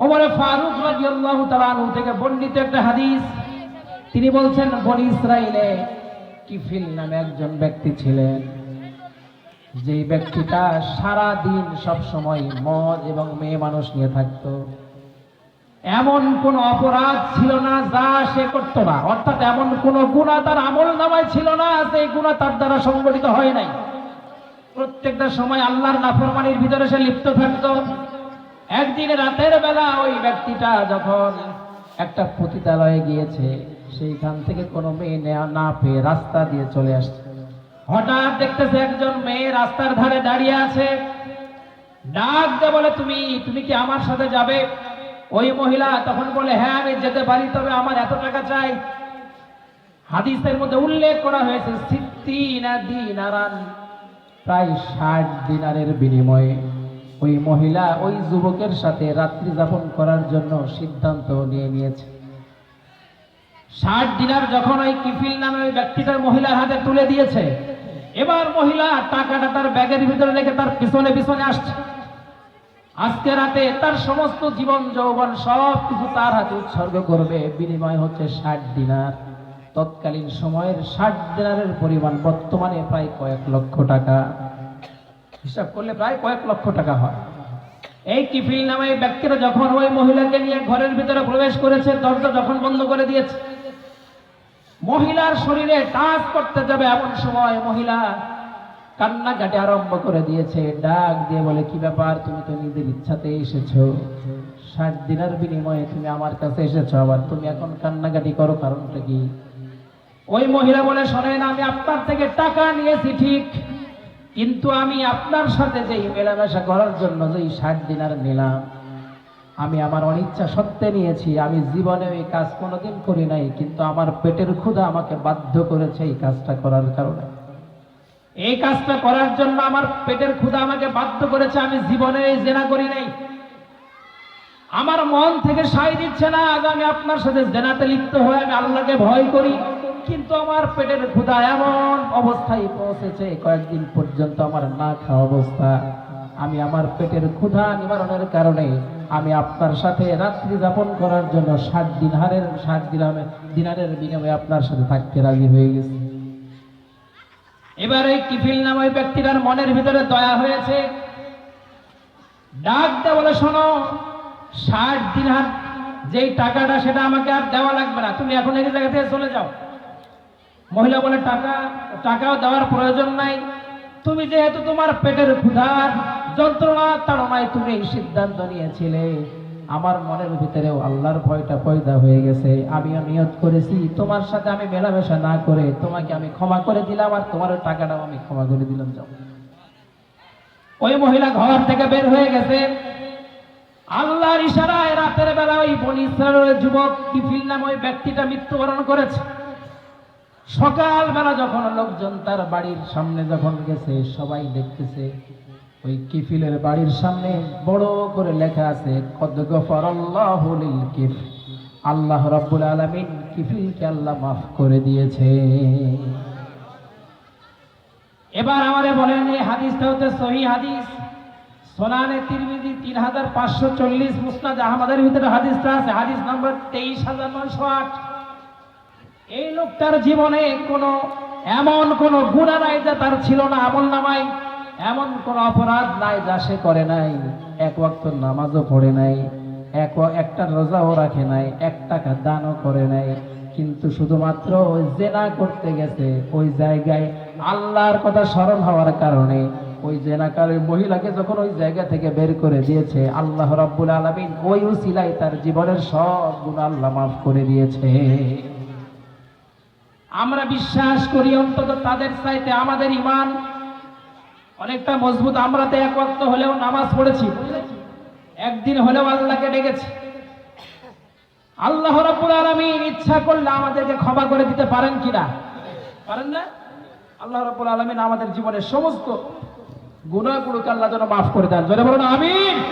ওমরে ফারুক রাদিয়াল্লাহু তাআলা থেকে বর্ণিত একটা হাদিস। তিনি বলছেন, বনি ইসরাইলে কিফিল নামে একজন ব্যক্তি ছিলেন। যে ব্যক্তিটা সারা দিন সব সময় মদ এবং মেয়ে মানুষ নিয়ে থাকতো। এমন কোন অপরাধ ছিল না যা সে করত না। অর্থাৎ এমন কোন গুণা তার আমল নামায় ছিল না সেই গুণা তার দ্বারা সংগঠিত হয় নাই। প্রত্যেকটা সময় আল্লাহর নাফরমানির ভিতরে সে লিপ্ত থাকতো। একদিন রাতের বেলা ওই ব্যক্তিটা যখন একটা পতিতালয়ে গিয়েছে, সেইখান থেকে কোনো মেয়ে নেওয়া না পেয়ে রাস্তা দিয়ে চলে আসছে। হঠাৎ দেখতেছে একজন মেয়ে রাস্তার ধারে দাঁড়িয়ে আছে। ডাক দে বলে, তুমি তুমি কি আমার সাথে যাবে? ওই মহিলা তখন বলে হ্যাঁ আমি যেতে পারি, তবে আমার এত টাকা চাই। হাদিসের মধ্যে উল্লেখ করা হয়েছে, সিদ্দিনা দিনারান প্রায় ষাট দিনারের বিনিময়ে ওই মহিলা ওই যুবকের সাথে রাত্রি যাপন করার জন্য সিদ্ধান্ত নিয়ে নিয়েছে। ষাট দিনার যখন ওই কিফিল নামে ওই ব্যক্তিটার মহিলার হাতে তুলে দিয়েছে, এবার মহিলা টাকাটা তার ব্যাগের ভিতরে রেখে তার পিছনে পিছনে আসছে। আজকে রাতে তার সমস্ত জীবন যৌবন সব কিছু তার হাতে উৎসর্গ করবে, বিনিময় হচ্ছে ষাট দিনার। তৎকালীন সময়ের ষাট দিনারের পরিমাণ বর্তমানে প্রায় কয়েক লক্ষ টাকা। হিসাব করলে প্রায় কয়েক লক্ষ টাকা হয়। এই কিফিল নামে ব্যক্তিরা যখন ওই মহিলাকে নিয়ে ঘরের ভিতরে প্রবেশ করেছে, দরজা যখন বন্ধ করে দিয়েছে, মহিলার শরীরে টাচ করতে যাবে এমন সময় মহিলা কান্নাকাটি আরম্ভ করে দিয়েছে। ডাক দিয়ে বলে, কি ব্যাপার? তুমি তো নিজের ইচ্ছাতে এসেছ। ষাট দিনের বিনিময়ে তুমি আমার কাছে এসেছ, আবার তুমি এখন কান্নাকাটি করো, কারণটা কি? ওই মহিলা বলে, শোনেন, আমি আপনার থেকে টাকা নিয়েছি, ঠিক। কিন্তু আমি আপনার সাথে যেই মেলামেশা করার জন্য যেই ষাট দিনার নিলাম, আমি আমার অনিচ্ছা সত্ত্বে নিয়েছি, আমি জীবনে এই কাজ কোনোদিন করি নাই, কিন্তু আমার পেটের ক্ষুধা আমাকে বাধ্য করেছে এই কাজটা করার কারণে। এই কাজটা করার জন্য আমার পেটের ক্ষুধা আমাকে বাধ্য করেছে, আমি জীবনে এই জেনা করি নাই। আমার মন থেকে সাই দিচ্ছে না, আজ আমি আপনার সাথে জেনাতে লিপ্ত হয়ে আমি আল্লাহকে ভয় করি। কিন্তু আমার পেটের ক্ষুধা এমন অবস্থায় পৌঁছেছে, কয়েকদিন পর্যন্ত আমার না খাওয়া অবস্থা। আমি আমার পেটের ক্ষুধা নিবারণের কারণে আমি আপনার সাথে রাত্রি যাপন করার জন্য ষাট দিনারের ষাট দিনারের দিনারের বিনিময়ে আপনার সাথে থাকতে রাজি হয়ে গেছি। এবার এই কিফিল নামে ওই ব্যক্তিটার মনের ভিতরে দয়া হয়েছে। ডাক দে বলে, শোনো ষাট দিনার যেই টাকাটা সেটা আমাকে আর দেওয়া লাগবে না। তুমি এখন এই জায়গা থেকে চলে যাও। মহিলা বলে, টাকা, টাকাও দেওয়ার প্রয়োজন নাই। তুমি যেহেতু তোমার পেটের ক্ষুধার, যন্ত্রণা, তাড়নায় তুমি এই সিদ্ধান্ত নিয়েছিলে। আমার মনের ভিতরেও আল্লাহর ভয়টা পয়দা হয়ে গেছে। আমিও নিয়ত করেছি। তোমার সাথে আমি মেলামেশা না করে তোমাকে আমি ক্ষমা করে দিলাম আর তোমার টাকাটাও আমি ক্ষমা করে দিলাম, যাও। ওই মহিলা ঘর থেকে বের হয়ে গেছে। আল্লাহর ইশারায় রাতের বেলা ওই বনি ইসরায়েলের যুবক কিফিল নাম ওই ব্যক্তিটা মৃত্যুবরণ করেছে। সকালবেলা যখন লোকজন তার বাড়ির সামনে যখন গেছে, সবাই দেখতেছে ওই কিফিলের বাড়ির সামনে বড় করে লেখা আছে, কদ লিল কিফ। আল্লাহ রাব্বুল আলামিন কিফিলকে আল্লাহ মাফ করে দিয়েছে। এবার আমারে বলেন, এই হাদিসটা হচ্ছে সহি হাদিস। সোনানে তিরমিজি তিন হাজার পাঁচশো চল্লিশ মুসনাদ আহমদের ভিতরে হাদিসটা আছে। হাদিস নম্বর তেইশ হাজার নয়শো আট। এই লোকটার জীবনে কোনো এমন কোন গুণা নাই যা তার ছিল না আমল নামাই এমন কোন অপরাধ নাই যা সে করে নাই। এক ওয়াক্ত নামাজও পড়ে নাই, এক একটা রোজাও রাখে নাই, এক টাকা দানও করে নাই। কিন্তু শুধুমাত্র ওই জেনা করতে গেছে, ওই জায়গায় আল্লাহর কথা স্মরণ হওয়ার কারণে। ওই জেনাকারের মহিলাকে যখন ওই জায়গা থেকে বের করে দিয়েছে, আল্লাহ রাব্বুল আলামিন ওই উসিলায় তার জীবনের সব গুণ আল্লাহ মাফ করে দিয়েছে। আমরা বিশ্বাস করি অন্তত তাদের চাইতে আমাদের ইমান অনেকটা মজবুত। আমরা তো এক ওয়াক্ত হলেও নামাজ পড়েছি। একদিন হলেও আল্লাহকে ডেকেছি। আল্লাহ রাব্বুল আলামিন ইচ্ছা করলে আমাদেরকে ক্ষমা করে দিতে পারেন কিনা? পারেন না? আল্লাহ রাব্বুল আলামিন আমাদের জীবনের সমস্ত গুণাগুলোকে আল্লাহ যেন মাফ করে দেন। জোরে বলুন, আমিন।